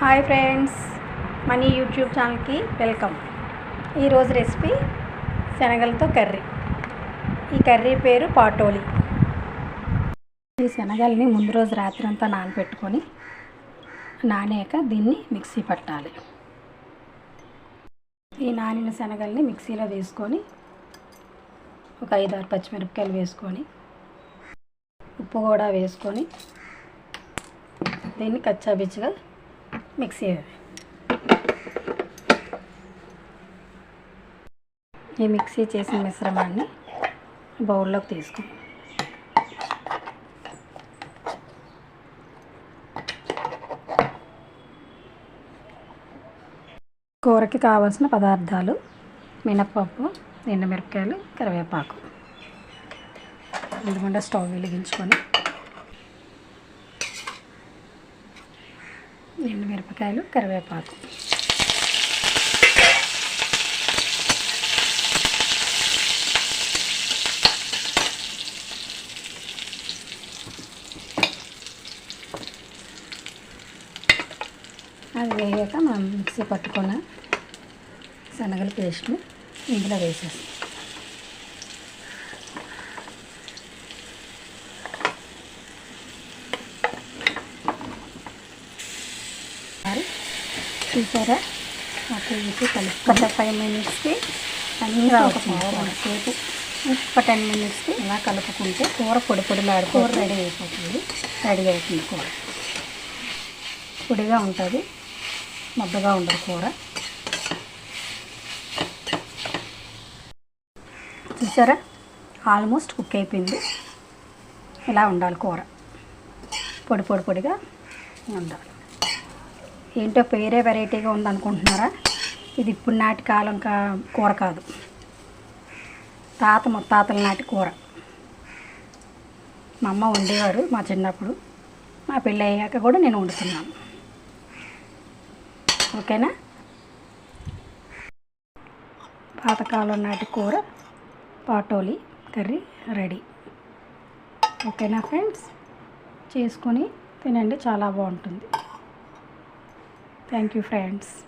Hi friends మనీ YouTube ఛానల్కి welcome. ఈరోజు రెసిపీ శనగలతో కర్రీ. ఈ కర్రీ పేరు పాటోలి. ఈ శనగల్ని ముందు రోజు రాత్రి అంతా నానబెట్టుకొని నానాక దీన్ని మిక్సీ పట్టాలి. ఈ నానిన శనగల్ని మిక్సీలో వేసుకొని ఒక ఐదు ఆరు పచ్చిమిరపకాయలు వేసుకొని ఉప్పు కూడా వేసుకొని దీన్ని కచ్చాబిచ్చిగా మిక్సీ ఈ మిక్సీ చేసిన మిశ్రమాన్ని బౌల్లోకి తీసుకో. కూరకి కావాల్సిన పదార్థాలు మినప్పప్పు ఎండుమిరపకాయలు కరివేపాకు. ఎందుకంటే స్టవ్ వెలిగించుకొని ఎండుమిరపకాయలు కరివేపాకు. అది వేగాక మనం మిక్సీ పట్టుకున్న శనగల పేస్ట్ని ఇందులో వేసేస్తాం. చూసారా? అటు ఇటు కలిపి ఒక ఫైవ్ మినిట్స్కి అన్నీ సేపు ఒక టెన్ మినిట్స్కి ఇలా కలుపుకుంటే కూర పొడి పొడిలాడు కూర రెడీ అయిపోతుంది. రెడీ అవుతుంది కూర. పొడిగా ఉంటుంది ముద్దగా ఉండదు కూర. చూసారా? ఆల్మోస్ట్ కుక్ అయిపోయింది. ఇలా ఉండాలి కూర. పొడి పొడి పొడిగా ఉండాలి. ఏంటో పేరే వెరైటీగా ఉందనుకుంటున్నారా? ఇది ఇప్పుడు నాటి కాలం కా కూర కాదు. తాత ముత్తాతల నాటి కూర. మా అమ్మ వండేవారు మా చిన్నప్పుడు. మా పెళ్ళి అయ్యాక కూడా నేను వండుతున్నాను. ఓకేనా? పాతకాలం నాటి కూర పాటోలి కర్రీ రెడీ. ఓకేనా ఫ్రెండ్స్? చేసుకొని తినండి చాలా బాగుంటుంది. Thank you friends.